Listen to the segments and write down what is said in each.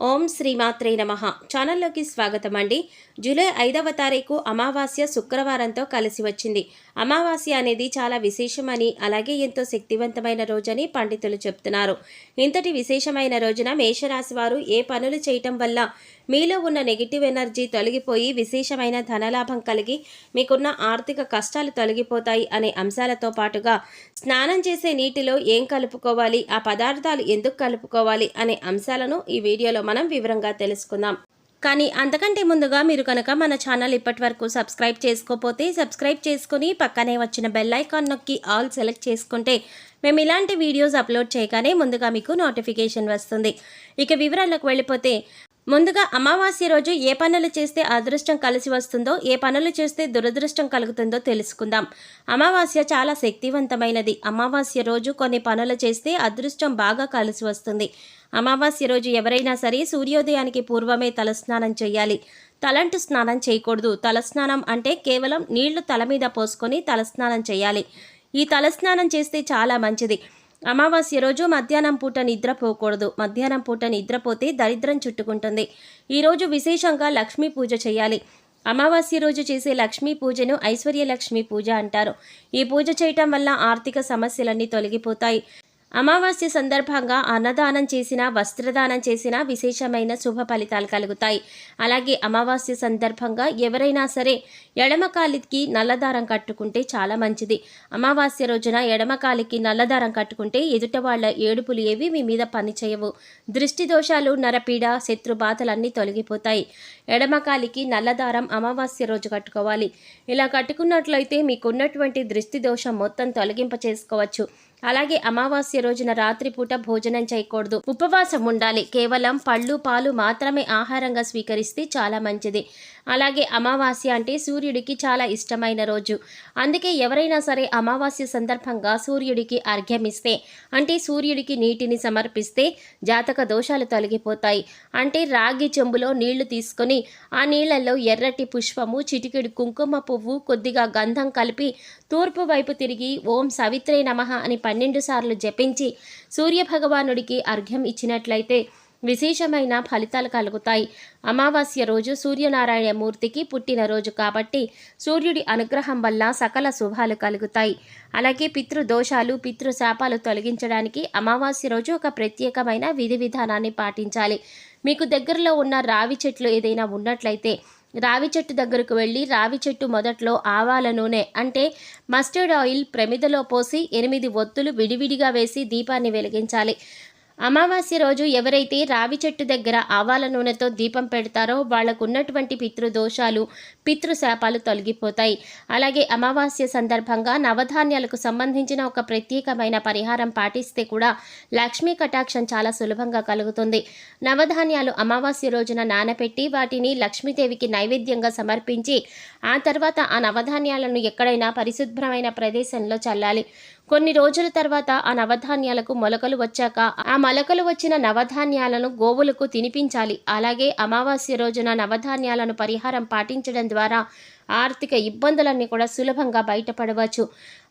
ఓం శ్రీమాత్రే నమ. ఛానల్లోకి స్వాగతం అండి జూలై ఐదవ తారీఖు అమావాస్య శుక్రవారంతో కలిసి వచ్చింది. అమావాస్య అనేది చాలా విశేషమని అలాగే ఎంతో శక్తివంతమైన రోజని పండితులు చెప్తున్నారు. ఇంతటి విశేషమైన రోజున మేషరాశి వారు ఏ పనులు చేయటం వల్ల మీలో ఉన్న నెగిటివ్ ఎనర్జీ తొలగిపోయి విశేషమైన ధనలాభం కలిగి మీకున్న ఆర్థిక కష్టాలు తొలగిపోతాయి అనే అంశాలతో పాటుగా స్నానం చేసే నీటిలో ఏం కలుపుకోవాలి ఆ పదార్థాలు ఎందుకు కలుపుకోవాలి అనే అంశాలను ఈ వీడియోలో మనం వివరంగా తెలుసుకుందాం. కానీ అంతకంటే ముందుగా మీరు కనుక మన ఛానల్ ఇప్పటి వరకు సబ్స్క్రైబ్ చేసుకోకపోతే సబ్స్క్రైబ్ చేసుకుని పక్కనే వచ్చిన బెల్ ఐకాన్ నొక్కి ఆల్ సెలెక్ట్ చేసుకుంటే మేము ఇలాంటి వీడియోస్ అప్లోడ్ చేయగానే ముందుగా మీకు నోటిఫికేషన్ వస్తుంది. ఇక వివరాలకు వెళ్ళిపోతే ముందుగా అమావాస్య రోజు ఏ పనులు చేస్తే అదృష్టం కలిసి వస్తుందో ఏ పనులు చేస్తే దురదృష్టం కలుగుతుందో తెలుసుకుందాం. అమావాస్య చాలా శక్తివంతమైనది. అమావాస్య రోజు కొన్ని పనులు చేస్తే అదృష్టం బాగా కలిసి వస్తుంది. అమావాస్య రోజు ఎవరైనా సరే సూర్యోదయానికి పూర్వమే తలస్నానం చేయాలి. తలంటు స్నానం చేయకూడదు. తలస్నానం అంటే కేవలం నీళ్ళు తల మీద పోసుకొని తలస్నానం చేయాలి. ఈ తలస్నానం చేస్తే చాలా మంచిది. అమావాస్య రోజు మధ్యాహ్నం పూట నిద్రపోకూడదు మధ్యాహ్నం పూట నిద్రపోతే దరిద్రం చుట్టుకుంటుంది. ఈరోజు విశేషంగా లక్ష్మీ పూజ చేయాలి. అమావాస్య రోజు చేసే లక్ష్మీ పూజను ఐశ్వర్యలక్ష్మీ పూజ అంటారు. ఈ పూజ చేయటం వల్ల ఆర్థిక సమస్యలన్నీ తొలగిపోతాయి. అమావాస్య సందర్భంగా అన్నదానం చేసిన వస్త్రదానం చేసిన విశేషమైన శుభ ఫలితాలు కలుగుతాయి. అలాగే అమావాస్య సందర్భంగా ఎవరైనా సరే ఎడమకాలికి నల్లదారం కట్టుకుంటే చాలా మంచిది. అమావాస్య రోజున ఎడమకాలికి నల్లదారం కట్టుకుంటే ఎదుట వాళ్ళ ఏడుపులు ఏవి మీ మీద పనిచేయవు దృష్టి దోషాలు నరపీడ శత్రు బాధలన్నీ తొలగిపోతాయి. ఎడమకాలికి నల్లదారం అమావాస్య రోజు కట్టుకోవాలి. ఇలా కట్టుకున్నట్లయితే మీకున్నటువంటి దృష్టి దోషం మొత్తం తొలగింప చేసుకోవచ్చు అలాగే అమావాస్య రోజున రాత్రిపూట భోజనం చేయకూడదు. ఉపవాసం ఉండాలి. కేవలం పళ్ళు పాలు మాత్రమే ఆహారంగా స్వీకరిస్తే చాలా మంచిది. అలాగే అమావాస్య అంటే సూర్యుడికి చాలా ఇష్టమైన రోజు. అందుకే ఎవరైనా సరే అమావాస్య సందర్భంగా సూర్యుడికి అర్ఘ్యమిస్తే అంటే సూర్యుడికి నీటిని సమర్పిస్తే జాతక దోషాలు తొలగిపోతాయి. అంటే రాగి చెంబులో నీళ్ళు తీసుకొని ఆ నీళ్ళలో ఎర్రటి పుష్పము చిటికెడు కుంకుమ పువ్వు కొద్దిగా గంధం కలిపి తూర్పు వైపు తిరిగి ఓం సవిత్రే నమ అని పన్నెండు సార్లు జపించి సూర్యభగవానుడికి అర్ఘ్యం ఇచ్చినట్లయితే విశేషమైన ఫలితాలు కలుగుతాయి. అమావాస్య రోజు సూర్యనారాయణ మూర్తికి పుట్టినరోజు కాబట్టి సూర్యుడి అనుగ్రహం వల్ల సకల శుభాలు కలుగుతాయి. అలాగే పితృదోషాలు పితృశాపాలు తొలగించడానికి అమావాస్య రోజు ఒక ప్రత్యేకమైన విధి విధానాన్ని పాటించాలి. మీకు దగ్గరలో ఉన్న రావి చెట్లు ఏదైనా ఉన్నట్లయితే రావి చెట్టు దగ్గరకు వెళ్ళి రావి చెట్టు మొదట్లో ఆవాల నూనె అంటే మస్టర్డ్ ఆయిల్ ప్రమిదలో పోసి ఎనిమిది ఒత్తులు విడివిడిగా వేసి దీపాన్ని వెలిగించాలి. అమావాస్య రోజు ఎవరైతే రావి చెట్టు దగ్గర ఆవాల నూనెతో దీపం పెడతారో వాళ్ళకు ఉన్నటువంటి పితృదోషాలు పితృశాపాలు తొలగిపోతాయి. అలాగే అమావాస్య సందర్భంగా నవధాన్యాలకు సంబంధించిన ఒక ప్రత్యేకమైన పరిహారం పాటిస్తే కూడా లక్ష్మీ కటాక్షం చాలా సులభంగా కలుగుతుంది. నవధాన్యాలు అమావాస్య రోజున నానపెట్టి వాటిని లక్ష్మీదేవికి నైవేద్యంగా సమర్పించి ఆ తర్వాత ఆ నవధాన్యాలను ఎక్కడైనా పరిశుభ్రమైన ప్రదేశంలో చల్లాలి. కొన్ని రోజుల తర్వాత ఆ నవధాన్యాలకు మొలకలు వచ్చాక ఆ మొలకలు వచ్చిన నవధాన్యాలను గోవులకు తినిపించాలి. అలాగే అమావాస్య రోజున నవధాన్యాలను పరిహారం పాటించడం ద్వారా ఆర్థిక ఇబ్బందులన్నీ కూడా సులభంగా బయటపడవచ్చు.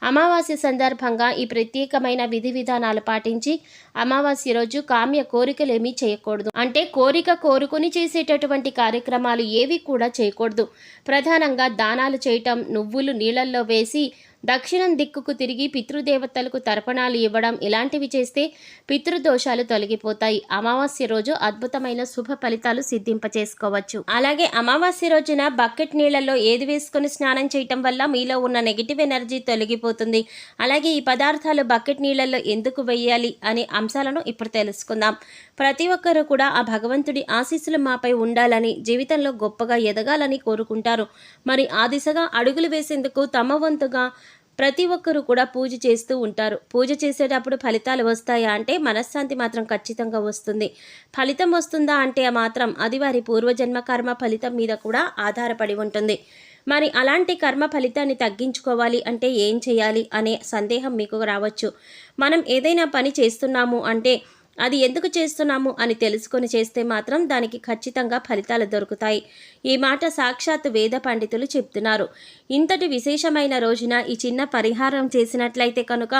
అమావాస్య సందర్భంగా ఈ ప్రత్యేకమైన విధి విధానాలు పాటించి అమావాస్య రోజు కామ్య కోరికలేమీ చేయకూడదు. అంటే కోరిక కోరుకుని చేసేటటువంటి కార్యక్రమాలు ఏవి కూడా చేయకూడదు. ప్రధానంగా దానాలు చేయటం నువ్వులు నీళ్ళల్లో వేసి దక్షిణం దిక్కుకు తిరిగి పితృదేవతలకు తర్పణాలు ఇవ్వడం ఇలాంటివి చేస్తే పితృదోషాలు తొలగిపోతాయి. అమావాస్య రోజు అద్భుతమైన శుభ ఫలితాలు సిద్ధింపచేసుకోవచ్చు. అలాగే అమావాస్య రోజున బకెట్ నీళ్ళలో ఏది వేసుకొని స్నానం చేయటం వల్ల మీలో ఉన్న నెగిటివ్ ఎనర్జీ తొలగిపోతుంది. అలాగే ఈ పదార్థాలు బకెట్ నీళ్ళలో ఎందుకు వేయాలి అనే అంశాలను ఇప్పుడు తెలుసుకుందాం. ప్రతి ఒక్కరూ కూడా ఆ భగవంతుడి ఆశీస్సులు మాపై ఉండాలని జీవితంలో గొప్పగా ఎదగాలని కోరుకుంటారు. మరి ఆ దిశగా అడుగులు వేసేందుకు తమ వంతుగా ప్రతి ఒక్కరూ కూడా పూజ చేస్తూ ఉంటారు. పూజ చేసేటప్పుడు ఫలితాలు వస్తాయా అంటే మనశ్శాంతి మాత్రం ఖచ్చితంగా వస్తుంది. ఫలితం వస్తుందా అంటే మాత్రం అది వారి పూర్వజన్మ కర్మ ఫలితం మీద కూడా ఆధారపడి ఉంటుంది. మరి అలాంటి కర్మ ఫలితాన్ని తగ్గించుకోవాలి అంటే ఏం చేయాలి అనే సందేహం మీకు రావచ్చు. మనం ఏదైనా పని చేస్తున్నాము అంటే అది ఎందుకు చేస్తున్నాము అని తెలుసుకొని చేస్తే మాత్రం దానికి ఖచ్చితంగా ఫలితాలు దొరుకుతాయి. ఈ మాట సాక్షాత్ వేద పండితులు చెప్తున్నారు. ఇంతటి విశేషమైన రోజున ఈ చిన్న పరిహారం చేసినట్లయితే కనుక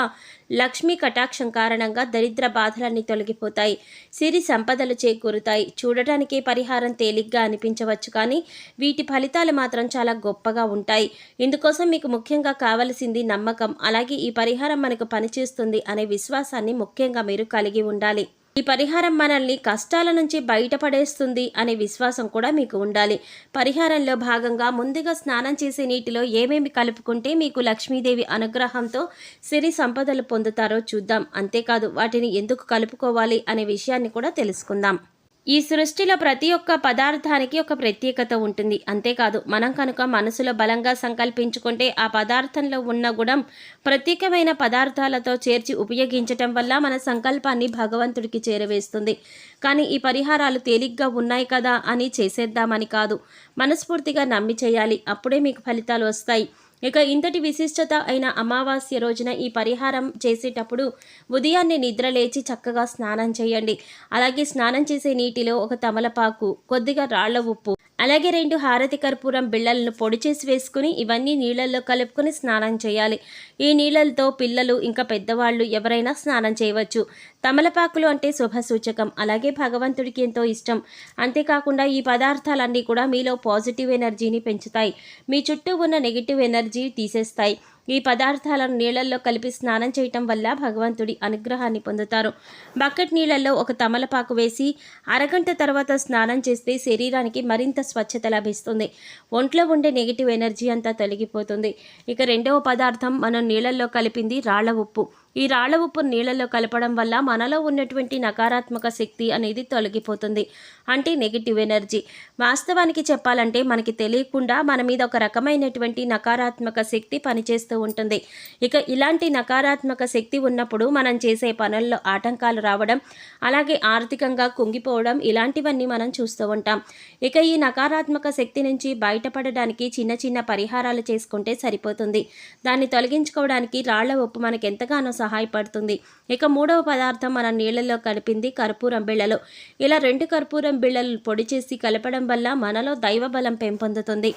లక్ష్మీ కటాక్షం కారణంగా దరిద్ర బాధలన్నీ తొలగిపోతాయి. సిరి సంపదలు చేకూరుతాయి. చూడటానికి పరిహారం తేలిగ్గా అనిపించవచ్చు కానీ వీటి ఫలితాలు మాత్రం చాలా గొప్పగా ఉంటాయి. ఇందుకోసం మీకు ముఖ్యంగా కావలసింది నమ్మకం. అలాగే ఈ పరిహారం మనకు పనిచేస్తుంది అనే విశ్వాసాన్ని ముఖ్యంగా మీరు కలిగి ఉండాలి. ఈ పరిహారం మనల్ని కష్టాల నుంచి బయటపడేస్తుంది అనే విశ్వాసం కూడా మీకు ఉండాలి. పరిహారంలో భాగంగా ముందుగా స్నానం చేసే నీటిలో ఏమేమి కలుపుకుంటే మీకు లక్ష్మీదేవి అనుగ్రహంతో సిరి సంపదలు పొందుతారో చూద్దాం. అంతేకాదు వాటిని ఎందుకు కలుపుకోవాలి అనే విషయాన్ని కూడా తెలుసుకుందాం. ఈ సృష్టిలో ప్రతి ఒక్క పదార్థానికి ఒక ప్రత్యేకత ఉంటుంది. అంతేకాదు మనం కనుక మనసులో బలంగా సంకల్పించుకుంటే ఆ పదార్థంలో ఉన్న గుణం ప్రత్యేకమైన పదార్థాలతో చేర్చి ఉపయోగించటం వల్ల మన సంకల్పాన్ని భగవంతుడికి చేరవేస్తుంది. కానీ ఈ పరిహారాలు తేలిగ్గా ఉన్నాయి కదా అని చేసేద్దామని కాదు. మనస్ఫూర్తిగా నమ్మి చేయాలి. అప్పుడే మీకు ఫలితాలు వస్తాయి. ఇక ఇంతటి విశిష్టత అయిన అమావాస్య రోజున ఈ పరిహారం చేసేటప్పుడు ఉదయాన్నే నిద్ర లేచి చక్కగా స్నానం చేయండి. అలాగే స్నానం చేసే నీటిలో ఒక తమలపాకు కొద్దిగా రాళ్ళ ఉప్పు అలాగే రెండు హారతి కర్పూరం బిళ్ళలను పొడి చేసి వేసుకుని ఇవన్నీ నీళ్ళల్లో కలుపుకొని స్నానం చేయాలి. ఈ నీళ్ళతో పిల్లలు ఇంకా పెద్దవాళ్ళు ఎవరైనా స్నానం చేయవచ్చు. తమలపాకులు అంటే శుభ సూచకం అలాగే భగవంతుడికి ఎంతో ఇష్టం. అంతేకాకుండా ఈ పదార్థాలన్నీ కూడా మీలో పాజిటివ్ ఎనర్జీని పెంచుతాయి. మీ చుట్టూ ఉన్న నెగిటివ్ ఎనర్జీ తీసేస్తాయి. ఈ పదార్థాలను నీళ్ళల్లో కలిపి స్నానం చేయటం వల్ల భగవంతుడి అనుగ్రహాన్ని పొందుతారు. బకెట్ నీళ్ళల్లో ఒక తమలపాకు వేసి అరగంట తర్వాత స్నానం చేస్తే శరీరానికి మరింత స్వచ్ఛత లభిస్తుంది. ఒంట్లో ఉండే నెగిటివ్ ఎనర్జీ అంతా తొలగిపోతుంది. ఇక రెండవ పదార్థం మనం నీళ్ళల్లో కలిపింది రాళ్ళ ఉప్పు. ఈ రాళ్ళ ఉప్పు నీళ్ళలో కలపడం వల్ల మనలో ఉన్నటువంటి నకారాత్మక శక్తి అనేది తొలగిపోతుంది. అంటే నెగిటివ్ ఎనర్జీ వాస్తవానికి చెప్పాలంటే మనకి తెలియకుండా మన మీద ఒక రకమైనటువంటి నకారాత్మక శక్తి పనిచేస్తూ ఉంటుంది. ఇక ఇలాంటి నకారాత్మక శక్తి ఉన్నప్పుడు మనం చేసే పనుల్లో ఆటంకాలు రావడం అలాగే ఆర్థికంగా కుంగిపోవడం ఇలాంటివన్నీ మనం చూస్తూ ఉంటాం. ఇక ఈ నకారాత్మక శక్తి నుంచి బయటపడడానికి చిన్న చిన్న పరిహారాలు చేసుకుంటే సరిపోతుంది. దాన్ని తొలగించుకోవడానికి రాళ్ళ ఉప్పు మనకు ఎంతగానో సహాయపడుతుంది. ఇక మూడవ పదార్థం మన నీళ్ళలో కలిపింది కర్పూరం బిళ్ళలు. ఇలా రెండు కర్పూరం బిళ్ళలు పొడి చేసి కలపడం వల్ల మనలో దైవ బలం పెంపొందుతుంది.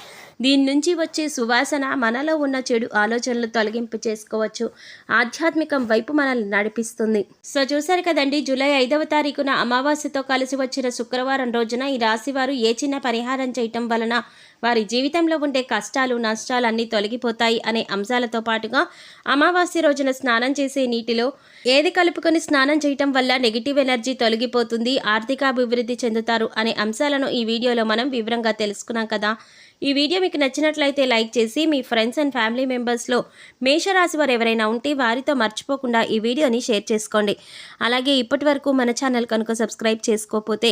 దీని నుంచి వచ్చే సువాసన మనలో ఉన్న చెడు ఆలోచనలు తొలగింపు చేసుకోవచ్చు. ఆధ్యాత్మికం వైపు మనల్ని నడిపిస్తుంది. సో చూసారు కదండి జూలై ఐదవ తారీఖున అమావాస్యతో కలిసి వచ్చిన శుక్రవారం రోజున ఈ రాశివారు ఏ చిన్న పరిహారం చేయటం వలన వారి జీవితంలో ఉండే కష్టాలు నష్టాలు అన్నీ తొలగిపోతాయి అనే అంశాలతో పాటుగా అమావాస్య రోజున స్నానం చేసే నీటిలో ఏది కలుపుకొని స్నానం చేయటం వల్ల నెగిటివ్ ఎనర్జీ తొలగిపోతుంది ఆర్థికాభివృద్ధి చెందుతారు అనే అంశాలను ఈ వీడియోలో మనం వివరంగా తెలుసుకున్నాం కదా. ఈ వీడియో మీకు నచ్చినట్లయితే లైక్ చేసి మీ ఫ్రెండ్స్ అండ్ ఫ్యామిలీ మెంబర్స్లో మేషరాశి వారు ఎవరైనా ఉంటే వారితో మర్చిపోకుండా ఈ వీడియోని షేర్ చేసుకోండి. అలాగే ఇప్పటి వరకు మన ఛానల్ కనుక సబ్స్క్రైబ్ చేసుకోకపోతే